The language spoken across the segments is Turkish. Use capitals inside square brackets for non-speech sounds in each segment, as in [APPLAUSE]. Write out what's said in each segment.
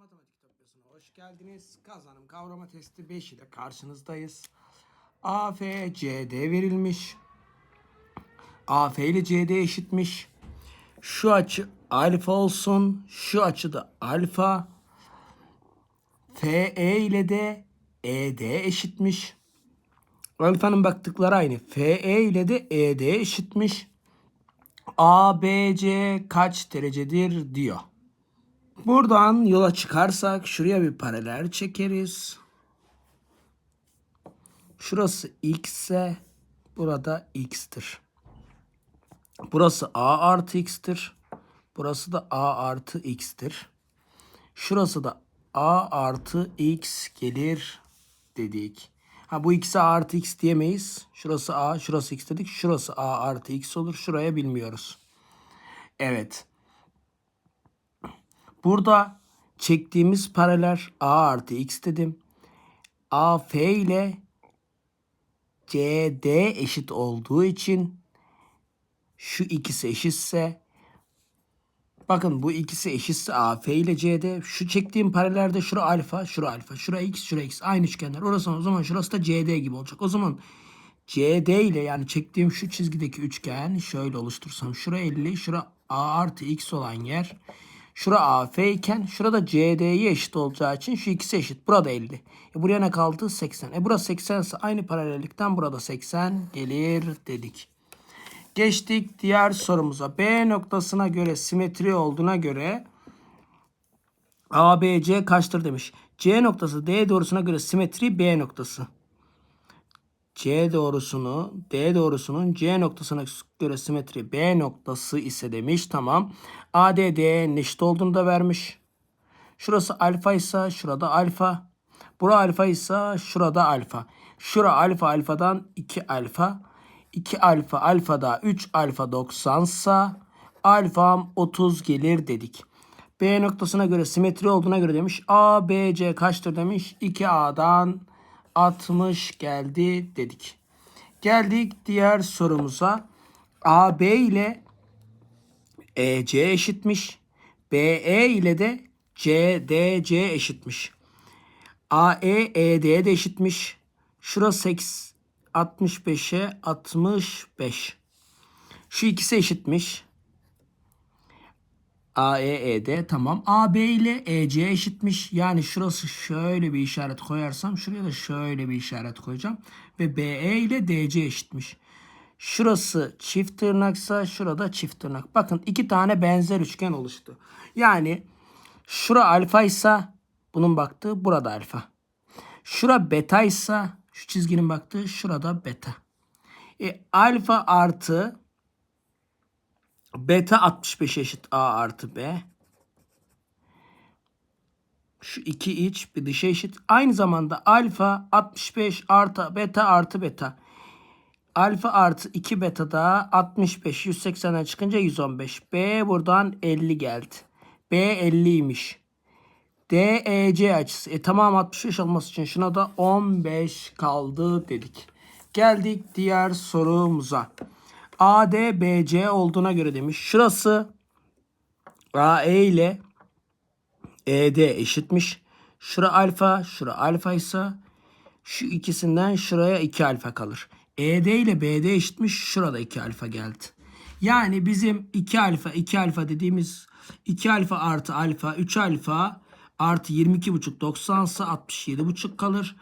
Matematik Topyası'na hoş geldiniz. Kazanım kavrama testi 5 ile karşınızdayız. A, F, C, D verilmiş. A, F ile C, D eşitmiş. Şu açı alfa olsun. Şu açı da alfa. F, E ile de E, D eşitmiş. Alfanın baktıkları aynı. F, E ile de E, D eşitmiş. A, B, C kaç derecedir diyor. Buradan yola çıkarsak şuraya bir paralel çekeriz. Şurası x ise burada x'tir. Burası a artı x'tir. Burası da a artı x'tir. Şurası da a artı x gelir dedik. Ha bu x'e artı x diyemeyiz. Şurası a, şurası x dedik. Şurası a artı x olur. Şuraya bilmiyoruz. Evet. Burada çektiğimiz paralel a artı x dedim. A f ile CD eşit olduğu için şu ikisi eşitse bakın bu ikisi eşitse A F ile CD şu çektiğim paralelde şura alfa şura alfa şura x şura x aynı üçgenler orası o zaman şurası da CD gibi olacak. O zaman CD ile yani çektiğim şu çizgideki üçgen şöyle oluştursam şura 50 şura A artı x olan yer Şura AF iken şurada CD'ye eşit olacağı için şu ikisi eşit. Burada 50. E buraya ne kaldı? 80. E burası 80 ise aynı paralellikten burada 80 gelir dedik. Geçtik diğer sorumuza. B noktasına göre simetri olduğuna göre ABC kaçtır demiş. C noktası D doğrusuna göre simetri B noktası. C doğrusunu D doğrusunun C noktasına göre simetri B noktası ise demiş. Tamam. ADD'nin eşit olduğunu da vermiş. Şurası alfa ise şurada alfa. Bura alfa ise şurada alfa. Şura alfa alfadan 2 alfa. 2 alfa alfada 3 alfa 90 sa alfam 30 gelir dedik. B noktasına göre simetri olduğuna göre demiş. A, B, C kaçtır demiş. 2A'dan 60 geldi dedik. Geldik diğer sorumuza. AB ile EC eşitmiş. BE ile de CDC eşitmiş. AE ED de eşitmiş. Şurası 8 65'e 65. Şu ikisi eşitmiş. AEED tamam. AB ile EC eşitmiş. Yani şurası şöyle bir işaret koyarsam şuraya da şöyle bir işaret koyacağım. Ve BE ile DC eşitmiş. Şurası çift tırnaksa şurada çift tırnak. Bakın iki tane benzer üçgen oluştu. Yani şura alfa ise bunun baktığı burada alfa. Şura beta ise şu çizginin baktığı şurada beta. E, alfa artı Beta 65 eşit A artı B. Şu iki iç bir dışa eşit. Aynı zamanda alfa 65 artı beta artı beta. Alfa artı 2 beta da 65 180'den çıkınca 115. B buradan 50 geldi. B 50'ymiş. DEC açısı. E tamam 65 olması için şuna da 15 kaldı dedik. Geldik diğer sorumuza. ADBC olduğuna göre demiş. Şurası AE ile ED eşitmiş. Şura alfa, şura alfa ise şu ikisinden şuraya 2 alfa kalır. ED ile BD eşitmiş. Şurada 2 alfa geldi. Yani bizim 2 alfa 2 alfa dediğimiz 2 alfa artı alfa 3 alfa artı 22,5 90 ise 67,5 kalır.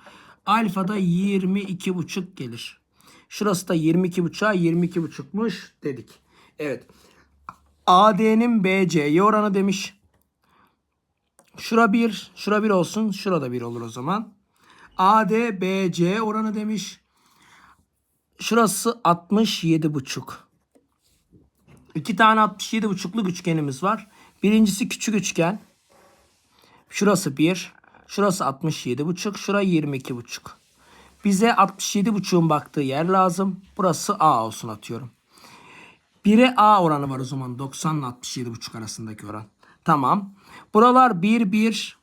Alfa da 22,5 gelir. Şurası da 22.5'a 22.5'muş dedik. Evet. AD'nin BC'ye oranı demiş. Şura 1, şura 1 olsun. Şurada 1 olur o zaman. AD BC oranı demiş. Şurası 67.5. İki tane 67.5'luk üçgenimiz var. Birincisi küçük üçgen. Şurası 1. Şurası 67.5. Şura 22.5. Bize 67.5'un baktığı yer lazım. Burası A olsun atıyorum. 1'e A oranı var o zaman. 90 ile 67.5 arasındaki oran. Tamam. Buralar 1 1.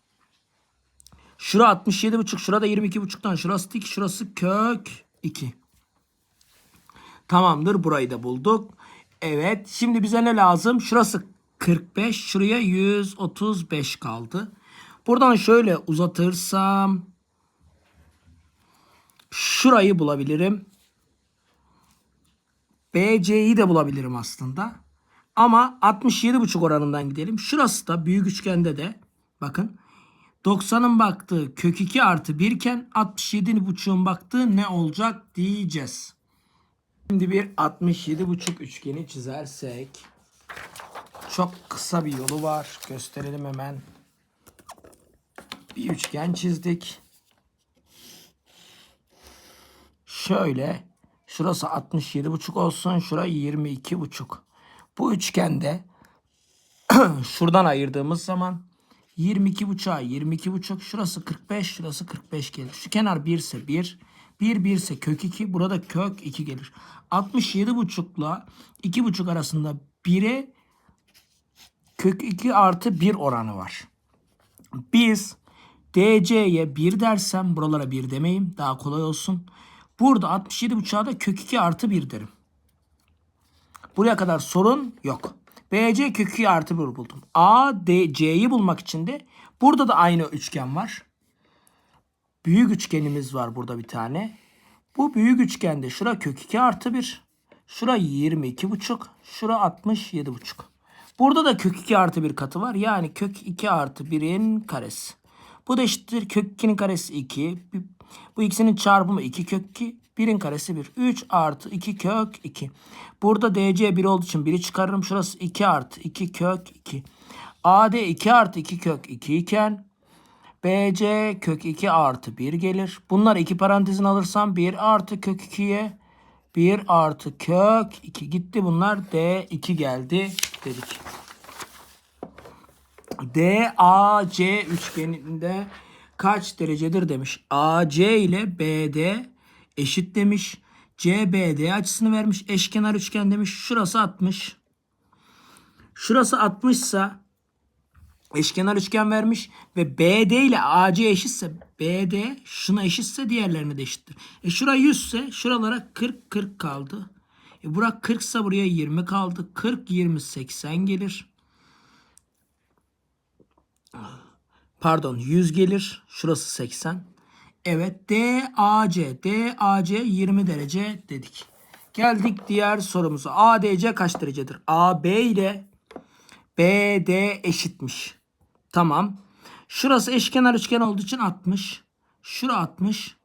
Şura 67.5. Şurada 22.5'tan. Şurası dik. Şurası kök 2. Tamamdır. Burayı da bulduk. Evet. Şimdi bize ne lazım? Şurası 45. Şuraya 135 kaldı. Buradan şöyle uzatırsam şurayı bulabilirim. BC'yi de bulabilirim aslında. Ama 67,5 oranından gidelim. Şurası da büyük üçgende de bakın 90'ın baktığı kök 2 artı 1 iken 67,5'un baktığı ne olacak diyeceğiz. Şimdi bir 67,5 üçgeni çizersek çok kısa bir yolu var. Gösterelim hemen. Bir üçgen çizdik. Şöyle şurası 67,5 olsun. Şura 22,5. Bu üçgende [CLEARS THROAT] şuradan ayırdığımız zaman 22,5'a 22,5 şurası 45 şurası 45 gelir. Şu kenar 1 ise 1 1 1 ise kök 2 burada kök 2 gelir. 67,5 ile 2,5 arasında 1'e kök 2 artı 1 oranı var. Biz DC'ye 1 dersem buralara 1 demeyeyim daha kolay olsun. Burada 67,5'a da kök 2 artı 1 derim. Buraya kadar sorun yok. BC kök 2 artı 1 buldum. A, D, C'yi bulmak için de burada da aynı üçgen var. Büyük üçgenimiz var burada bir tane. Bu büyük üçgende şura kök 2 artı 1. Şura 22,5. Şura 67,5. Burada da kök 2 artı 1 katı var. Yani kök 2 artı 1'in karesi. Bu da eşittir kök 2'nin karesi 2. Bu ikisinin çarpımı 2 kök 2. 1'in karesi 1. 3 artı 2 kök 2. Burada DC 1 olduğu için 1'i çıkarırım. Şurası 2 artı 2 kök 2. AD 2 artı 2 kök 2 iken BC kök 2 artı 1 gelir. Bunlar iki parantezin alırsam 1 artı kök 2'ye 1 artı kök 2 gitti. Bunlar D2 geldi dedik. DAC üçgeninde kaç derecedir demiş. AC ile BD eşit demiş. CBD açısını vermiş. Eşkenar üçgen demiş. Şurası 60. Şurası 60 ise eşkenar üçgen vermiş ve BD ile AC eşitse BD şuna eşitse diğerlerine de eşittir. E şura 100 ise şuralara 40 40 kaldı. E bura 40 ise buraya 20 kaldı. 40 20 80 gelir. Pardon 100 gelir. Şurası 80. Evet DAC. DAC 20 derece dedik. Geldik diğer sorumuza. ADC kaç derecedir? AB ile BD eşitmiş. Tamam. Şurası eşkenar üçgen olduğu için 60. Şura 60.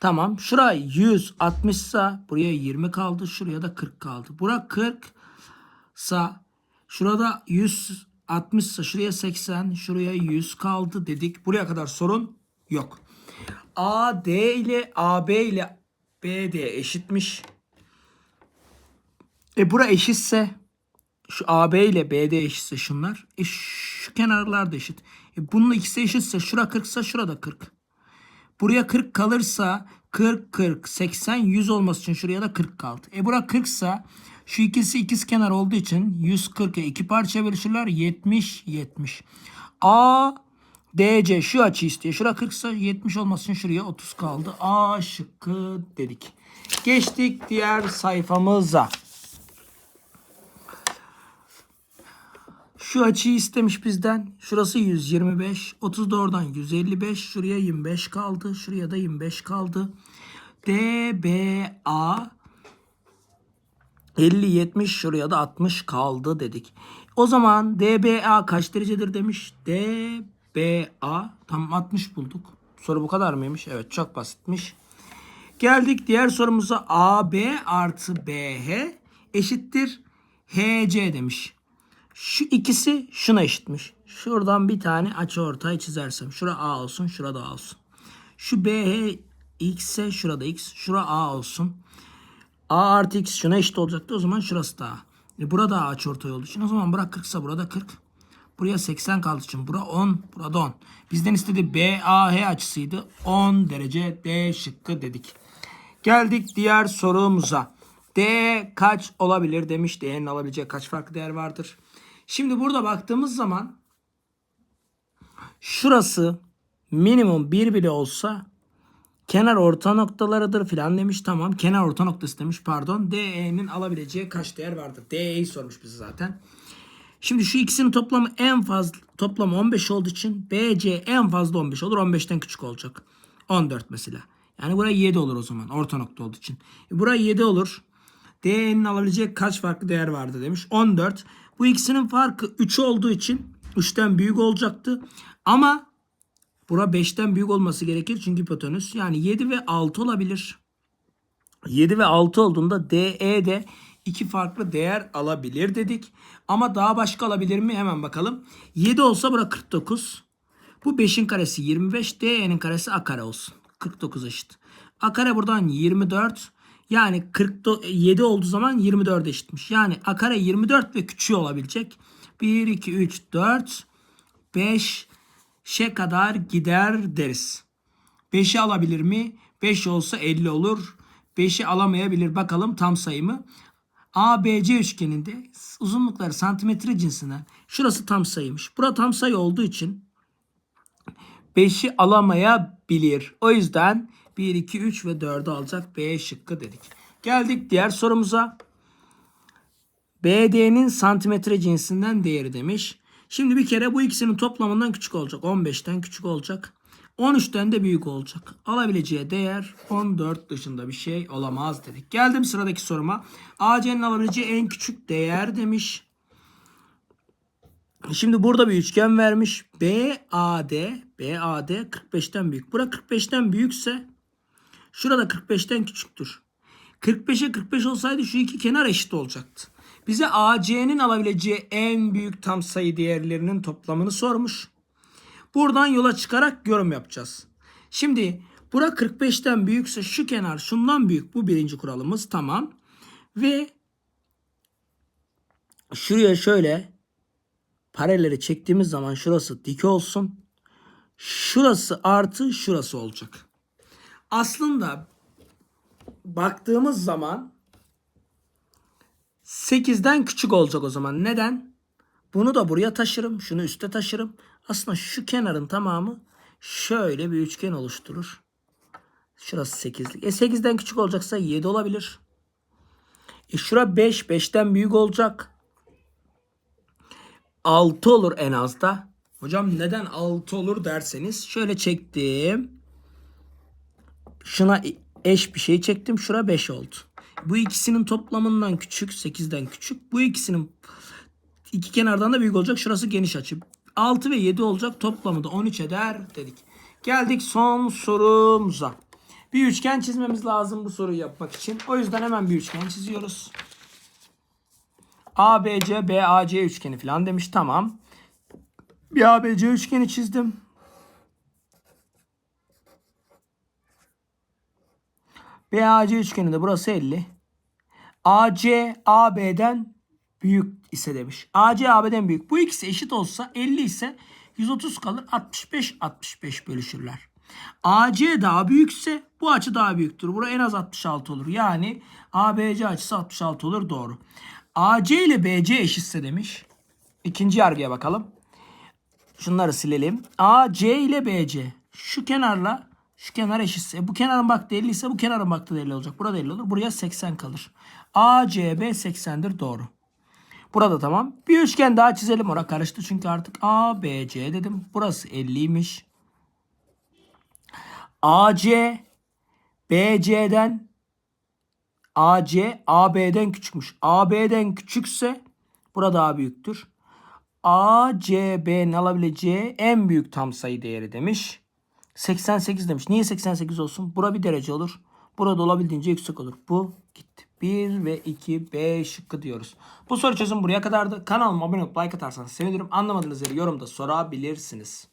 Tamam. Şura 100 60 ise buraya 20 kaldı. Şuraya da 40 kaldı. Bura 40 sa şurada 100 60 ise şuraya 80 şuraya 100 kaldı dedik. Buraya kadar sorun yok. AD ile AB ile BD eşitmiş. E bura eşitse şu AB ile BD eşitse şunlar. E şu kenarlar da eşit. E bunun ikisi eşitse şura 40 ise şurada 40. Buraya 40 kalırsa 40 40 80 100 olması için şuraya da 40 kaldı. E bura 40 ise şu ikisi ikiz kenar olduğu için 140'a iki parça bölüşürler 70 70. A DC şu açı istiyor. Şura 40 ise 70 olması için şuraya 30 kaldı. A şıkkı dedik. Geçtik diğer sayfamıza. Şu açıyı istemiş bizden. Şurası 125. 30 da oradan 155. Şuraya 25 kaldı. Şuraya da 25 kaldı. DBA 50 70 şuraya da 60 kaldı dedik. O zaman DBA kaç derecedir demiş. DBA tam 60 bulduk. Soru bu kadar mıymış? Evet çok basitmiş. Geldik diğer sorumuza. AB artı BH eşittir HC demiş. Şu ikisi şuna eşitmiş. Şuradan bir tane açı ortay çizersem. Şura A olsun, şurada A olsun. Şu BH x ise şurada x. Şura A olsun. A artı x şuna eşit olacaktı. O zaman şurası da A. E burada A açıortay olduğu için. O zaman bura 40 ise burada 40. Buraya 80 kaldığı için. Bura 10. Burada 10. Bizden istediği BAH açısıydı. 10 derece D şıkkı dedik. Geldik diğer sorumuza. D kaç olabilir demiş. D'nin alabileceği kaç farklı değer vardır? Şimdi burada baktığımız zaman şurası minimum 1 bile olsa kenar orta noktalarıdır filan demiş. Tamam kenar orta noktası demiş pardon. DE'nin alabileceği kaç değer vardır? DE'yi sormuş bize zaten. Şimdi şu ikisinin toplamı en fazla toplamı 15 olduğu için BC en fazla 15 olur. 15'ten küçük olacak. 14 mesela. Yani buraya 7 olur o zaman. Orta nokta olduğu için. E buraya 7 olur. D'nin alabilecek kaç farklı değer vardı demiş. 14. Bu ikisinin farkı 3 olduğu için 3'ten büyük olacaktı. Ama bura 5'ten büyük olması gerekir. Çünkü hipotenüs. Yani 7 ve 6 olabilir. 7 ve 6 olduğunda DE de iki farklı değer alabilir dedik. Ama daha başka alabilir mi? Hemen bakalım. 7 olsa bura 49. Bu 5'in karesi 25. DE'nin karesi A kare olsun. 49 eşit. A kare buradan 24. Yani 47 olduğu zaman 24 eşitmiş. Yani A kare 24 ve küçüğü olabilecek. 1, 2, 3, 4, 5 şe kadar gider deriz. 5'i alabilir mi? 5 olsa 50 olur. 5'i alamayabilir. Bakalım tam sayı mı? ABC üçgeninde uzunlukları santimetre cinsinden. Şurası tam sayıymış. Bura tam sayı olduğu için 5'i alamayabilir. O yüzden 1, 2, 3 ve 4'ü alacak B şıkkı dedik. Geldik diğer sorumuza. BD'nin santimetre cinsinden değeri demiş. Şimdi bir kere bu ikisinin toplamından küçük olacak. 15'ten küçük olacak. 13'ten de büyük olacak. Alabileceği değer 14 dışında bir şey olamaz dedik. Geldim sıradaki soruma. AC'nin alabileceği en küçük değer demiş. Şimdi burada bir üçgen vermiş. BAD, BAD 45'ten büyük. Bura 45'ten büyükse şurada 45'ten küçüktür. 45'e 45 olsaydı şu iki kenar eşit olacaktı. Bize AC'nin alabileceği en büyük tam sayı değerlerinin toplamını sormuş. Buradan yola çıkarak yorum yapacağız. Şimdi bura 45'ten büyükse şu kenar şundan büyük. Bu birinci kuralımız tamam. Ve şuraya şöyle paraleli çektiğimiz zaman şurası dik olsun. Şurası artı şurası olacak. Aslında baktığımız zaman 8'den küçük olacak o zaman. Neden? Bunu da buraya taşırım. Şunu üste taşırım. Aslında şu kenarın tamamı şöyle bir üçgen oluşturur. Şurası 8'lik. E 8'den küçük olacaksa 7 olabilir. E şura 5. 5'ten büyük olacak. 6 olur en az da. Hocam neden 6 olur derseniz şöyle çektim. Şuna eş bir şey çektim. Şura 5 oldu. Bu ikisinin toplamından küçük. 8'den küçük. Bu ikisinin iki kenardan da büyük olacak. Şurası geniş açı. 6 ve 7 olacak. Toplamı da 13 eder dedik. Geldik son sorumuza. Bir üçgen çizmemiz lazım bu soruyu yapmak için. O yüzden hemen bir üçgen çiziyoruz. ABC, BAC üçgeni falan demiş. Tamam. Bir ABC üçgeni çizdim. BAC üçgeni de burası 50. AC AB'den büyük ise demiş. AC AB'den büyük. Bu ikisi eşit olsa 50 ise 130 kalır. 65 65 bölüşürler. AC daha büyükse bu açı daha büyüktür. Bura en az 66 olur. Yani ABC açısı 66 olur. Doğru. AC ile BC eşitse demiş. İkinci yargıya bakalım. Şunları silelim. AC ile BC. Şu kenarla şu kenar eşitse. Bu kenarın baktığı 50 ise bu kenarın baktığı 50 olacak. Burada 50 olur. Buraya 80 kalır. ACB 80'dir. Doğru. Burada tamam. Bir üçgen daha çizelim. Ora karıştı çünkü artık ABC dedim. Burası 50'ymiş. AC BC'den AC AB'den küçükmüş. AB'den küçükse burada daha büyüktür. ACB'nin alabileceği en büyük tam sayı değeri demiş. 88 demiş. Niye 88 olsun? Bura bir derece olur. Burada olabildiğince yüksek olur. Bu gitti. 1 ve 2 B şıkkı diyoruz. Bu soru çözüm buraya kadardı. Kanalıma abone olup like atarsanız sevinirim. Anlamadığınız yeri yorumda sorabilirsiniz.